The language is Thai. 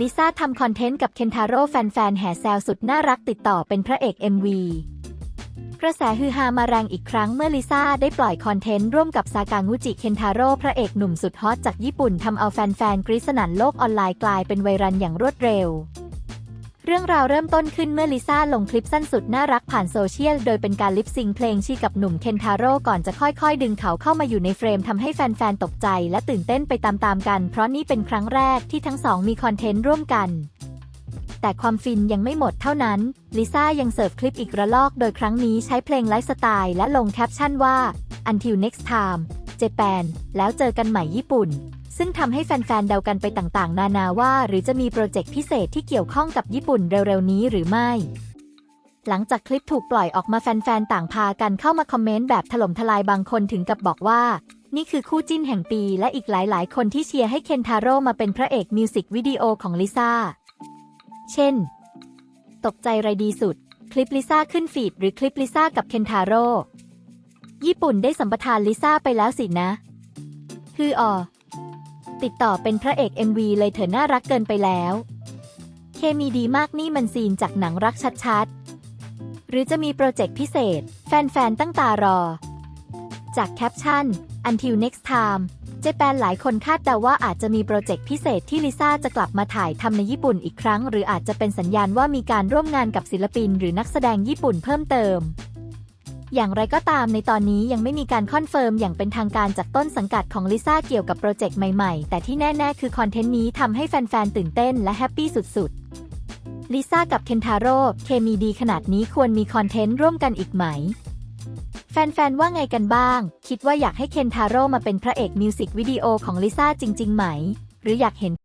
ลิซ่าทำคอนเทนต์กับเคนทาโร่แฟนๆ แห่แซวสุดน่ารักติดต่อเป็นพระเอก MV กระแสฮือฮามาแรงอีกครั้งเมื่อลิซ่าได้ปล่อยคอนเทนต์ร่วมกับซากางูจิเคนทาโร่พระเอกหนุ่มสุดฮอตจากญี่ปุ่นทำเอาแฟนๆ กรี๊ดสนั่นโลกออนไลน์กลายเป็นไวรัลอย่างรวดเร็ว เรื่องราวเริ่มต้นขึ้นเมื่อลิซ่าลงคลิปสั้นสุดน่ารักผ่านโซเชียล โดยเป็นการลิปซิงเพลงชีกับหนุ่มเคนทาโร่ก่อนจะค่อยๆ ดึงเขาเข้ามาอยู่ในเฟรมทำให้แฟนๆ ตกใจ และตื่นเต้นไปตามๆกัน เพราะนี่เป็นครั้งแรกที่ทั้งสองมีคอนเทนต์ร่วมกัน แต่ความฟินยังไม่หมดเท่านั้น ลิซ่ายังเสิร์ฟคลิปอีกระลอก โดยครั้งนี้ใช้เพลงไลฟ์สไตล์และลงแคปชั่นว่า until next time Japan แล้วเจอกันใหม่ญี่ปุ่น ซึ่งทำให้แฟนๆเดากันไปต่างๆ นานาว่า หรือจะมีโปรเจกต์พิเศษที่เกี่ยวข้องกับญี่ปุ่นเร็วๆนี้หรือไม่ หลังจากคลิปถูกปล่อยออกมาแฟนๆต่างพากันเข้ามาคอมเมนต์แบบถล่มทลายบางคนถึงกับบอกว่า นี่คือคู่จิ้นแห่งปีและอีกหลายๆ คนที่เชียร์ให้เคนทาโร่มาเป็นพระเอกมิวสิกวิดีโอของลิซ่าเช่น ตกใจไรดีสุด คลิปลิซ่าขึ้นฟีดหรือคลิปลิซ่ากับเคนทาโร่ ญี่ปุ่นได้สัมปทานลิซ่าไปแล้วสินะ คืออ่อติดต่อเป็นพระเอก MV เลยเถอะน่ารักเกินไปแล้ว เคมีดีมากนี่มันซีนจากหนังรักชัดๆ หรือจะมีโปรเจกต์พิเศษ แฟนๆ ตั้งตารอ จากแคปชั่น until next time เจแปนหลายคนคาดเดาว่าอาจจะมีโปรเจกต์พิเศษที่ลิซ่าจะกลับมาถ่ายทำในญี่ปุ่นอีกครั้ง หรืออาจจะเป็นสัญญาณว่ามีการร่วมงานกับศิลปิน หรือนักแสดงญี่ปุ่นเพิ่มเติม อย่างไรก็ตามในตอนนี้ยังไม่มีการคอนเฟิร์มอย่างเป็นทางการจากต้นสังกัดของลิซ่าเกี่ยวกับโปรเจกต์ใหม่ๆ แต่ที่แน่ ๆ คือคอนเทนต์นี้ทำให้แฟน ๆ ตื่นเต้นและแฮปปี้สุด ๆ ลิซ่ากับเคนทาโร่เคมีดีขนาดนี้ควรมีคอนเทนต์ร่วมกันอีกไหม แฟน ๆ ว่าไงกันบ้าง คิดว่าอยากให้เคนทาโร่มาเป็นพระเอกมิวสิกวิดีโอของลิซ่าจริง ๆ ไหม หรืออยากเห็น